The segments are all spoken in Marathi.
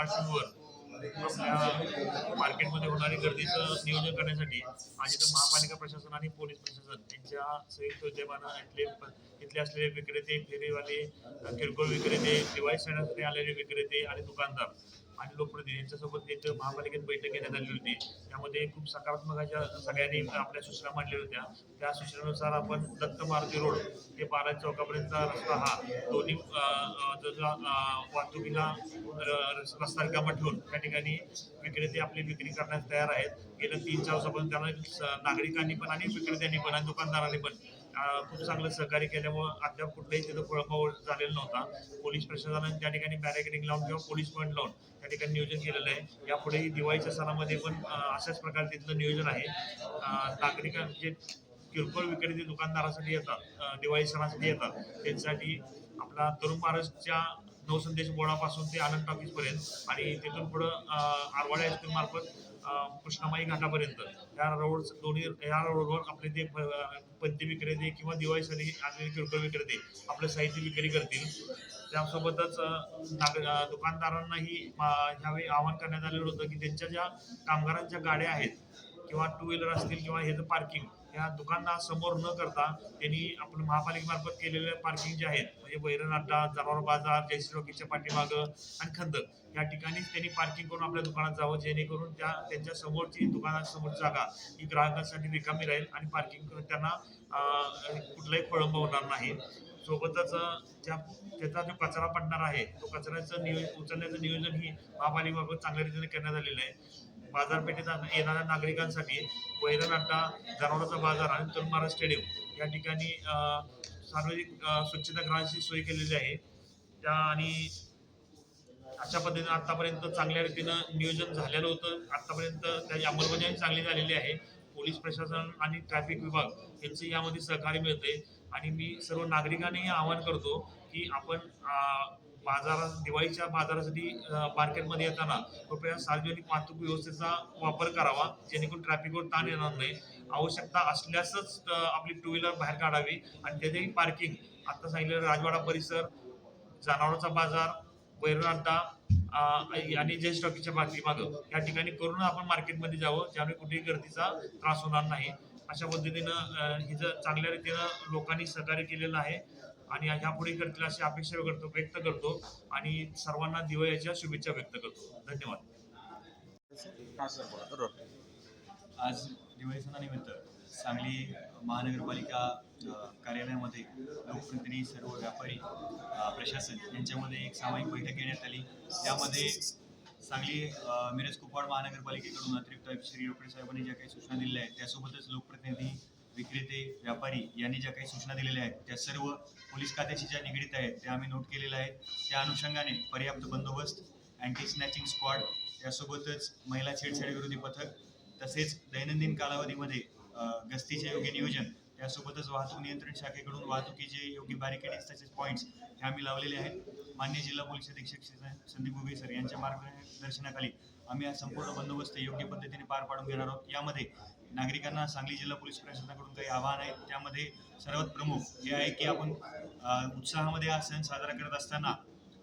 पार्श्वभूमीवर आपल्या मार्केटमध्ये होणारी गर्दीचं नियोजन करण्यासाठी आणि तर महापालिका प्रशासन आणि पोलीस प्रशासन यांच्या संयुक्त उद्यमानं इथले इथले असलेले विक्रेते फेरीवाले किरकोळ विक्रेते दिवाळी सणासाठी आलेले विक्रेते आणि दुकानदार आणि लोकप्रतिनिधी यांच्यासोबत एक महापालिकेत बैठक घेण्यात आली होती. त्यामध्ये खूप सकारात्मक अशा सगळ्यांनी आपल्या सूचना मांडल्या होत्या. त्या सूचनेनुसार आपण दत्त मारुती रोड ते बारा चौकापर्यंतचा रस्ता हा दोन्ही जसा, वाहतुकीला र- रस्ता रिकामा ठेवून त्या ठिकाणी विक्रेते आपली विक्री करण्यास तयार आहेत. गेल्या तीन चार वर्षापर्यंत त्यांना स- नागरिकांनी पण आणि विक्रेत्यांनी पण आणि दुकानदारांनी पण खूप चांगलं सहकार्य केल्यामुळं अद्याप कुठलाही तिथं खोळंबा झालेला नव्हता. पोलीस प्रशासनाने त्या ठिकाणी बॅरिकेडिंग लावून किंवा पोलीस पॉईंट लावून त्या ठिकाणी नियोजन केलेलं आहे. यापुढेही दिवाळीच्या सणामध्ये पण अशाच प्रकारे तिथलं नियोजन आहे. नागरिकांचे म्हणजे किरकोळ विक्रेते दुकानदारासाठी येतात दिवाळी सणासाठी येतात. त्यांच्यासाठी आपला तरुण महाराजच्या नवसंदेश बोर्डापासून ते आनंद टॉकीजपर्यंत आणि तिथून पुढं आरवाडे हायस्कूल मार्फत कृष्णामाई घाटापर्यंत. या रोड दोन्ही या रोडवर आपले ते अ, विक्रेते किंवा दिवाळीसाठी आलेले किरकोळ विक्रेते आपलं साहित्य विक्री करतील. त्यासोबतच नाग दुकानदारांनाही ह्यावेळी आवाहन करण्यात आलेलं होतं की त्यांच्या ज्या कामगारांच्या गाड्या आहेत किंवा टू व्हीलर असतील किंवा ह्याचं पार्किंग या दुकानदारासमोर न करता त्यांनी आपण महापालिकेमार्फत केलेले पार्किंग जे आहेत म्हणजे बैरन अड्डा जनावर बाजार जयश्री रॉकीच्या पाठीमागं आणि खंदक या ठिकाणी त्यांनी पार्किंग करून आपल्या दुकानात जावं जेणेकरून त्या त्यांच्या समोरची दुकानासमोर जागा ही ग्राहकांसाठी रिकामी राहील आणि पार्किंग करून त्यांना कुठलाही खोळंब होणार नाही. सोबतच ज्या त्याचा जो कचरा पडणार आहे तो कचऱ्याचं नियो उचलण्याचं नियोजन ही महापालिकेमार्फत चांगल्या रीतीने करण्यात आलेलं आहे. बाजारपेठेत येणाऱ्या नागरिकांसाठी वैरण अड्डा जनावरांचा बाजार आणि तरुण महाराज स्टेडियम या ठिकाणी सार्वजनिक स्वच्छता स्वच्छतागृहाची सोय केलेली आहे. त्या आणि अशा पद्धतीने आतापर्यंत चांगल्या रीतीनं नियोजन झालेलं होतं. आतापर्यंत त्याची अंमलबजावणी चांगली झालेली आहे. पोलीस प्रशासन आणि ट्रॅफिक विभाग यांचे यामध्ये सहकार्य मिळते आणि मी सर्व नागरिकांनाही आवाहन करतो की आपण बाजारा बाजारात दिवाळीच्या बाजारासाठी मार्केटमध्ये येताना कृपया सार्वजनिक वाहतूक व्यवस्थेचा वापर करावा जेणेकरून ट्रॅफिकवर ताण येणार नाही. आवश्यकता असल्यासच आपली टू व्हीलर बाहेर काढावी आणि त्याच्याही पार्किंग आता सांगितलेलं राजवाडा परिसर जनावरांचा बाजार वैरण अड्डा आणि जय स्टॉकीच्या पाठीमागं. या ठिकाणी करून आपण मार्केटमध्ये जावं ज्यामुळे कुठेही गर्दीचा त्रास होणार नाही. अशा पद्धतीनं हिचं चांगल्या रीतीनं लोकांनी सहकार्य केलेलं आहे. आणि ह्यापुढे करतील अशी अपेक्षा करतो व्यक्त करतो आणि सर्वांना दिवाळीच्या शुभेच्छा व्यक्त करतो. धन्यवाद. हा आज दिवाळी सणानिमित्त सांगली महानगरपालिका कार्यालयामध्ये लोकप्रतिनिधी सर्व व्यापारी प्रशासन यांच्यामध्ये एक सामायिक बैठक घेण्यात आली. त्यामध्ये सांगली मिरज कुपवाड महानगरपालिकेकडून अतिरिक्त आयुक्त श्री रोकडे साहेबांनी ज्या काही सूचना दिलेल्या आहेत त्यासोबतच लोकप्रतिनिधी विक्रेते व्यापारी यांनी ज्या काही सूचना दिलेल्या आहेत त्या सर्व पोलीस खात्याशी ज्या निगडीत आहेत त्या आम्ही नोट केलेल्या आहेत. त्या अनुषंगाने पर्याप्त बंदोबस्त अँटी स्नॅचिंग स्क्वॉड यासोबतच महिला छेडछाड विरोधी पथक तसेच दैनंदिन कालावधीमध्ये गस्तीचे योग्य नियोजन यासोबतच वाहतूक नियंत्रण शाखेकडून वाहतुकीचे योग्य बॅरिकेडिंग तसेच पॉईंट्स हे आम्ही लावलेले आहेत. मान्य जिल्हा पोलीस अधीक्षक संदीप उभे सर यांच्या मार्गदर्शनाखाली आम्ही हा संपूर्ण बंदोबस्त योग्य पद्धतीने पार पाडून घेणार आहोत. यामध्ये नागरिकांना सांगली जिल्हा पोलीस प्रशासनाकडून काही आव्हान आहे. त्यामध्ये सर्वात प्रमुख हे आहे की आपण उत्साहामध्ये हा सण साजरा करत असताना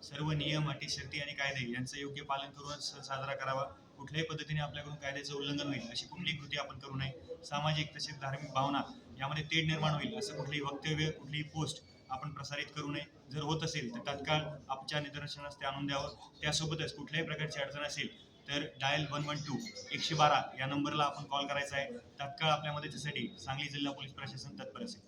सर्व नियम अटी शर्ती आणि कायदे यांचं योग्य पालन करून सण साजरा करावा. कुठल्याही पद्धतीने आपल्याकडून कायद्याचं उल्लंघन होईल अशी कुठलीही कृती आपण करू नये. सामाजिक तसेच धार्मिक भावना यामध्ये तेढ निर्माण होईल असं कुठलीही वक्तव्य कुठलीही पोस्ट आपण प्रसारित करू नये. जर होत असेल तर तत्काळ आपच्या निदर्शनास ते आणून द्यावं. त्यासोबतच कुठल्याही प्रकारची अडचण असेल तर डायल वन वन टू एकशे बारा या नंबरला आपण कॉल करायचा आहे. तात्काळ आपल्या मदतीसाठी सांगली जिल्हा पोलीस प्रशासन तत्पर असेल.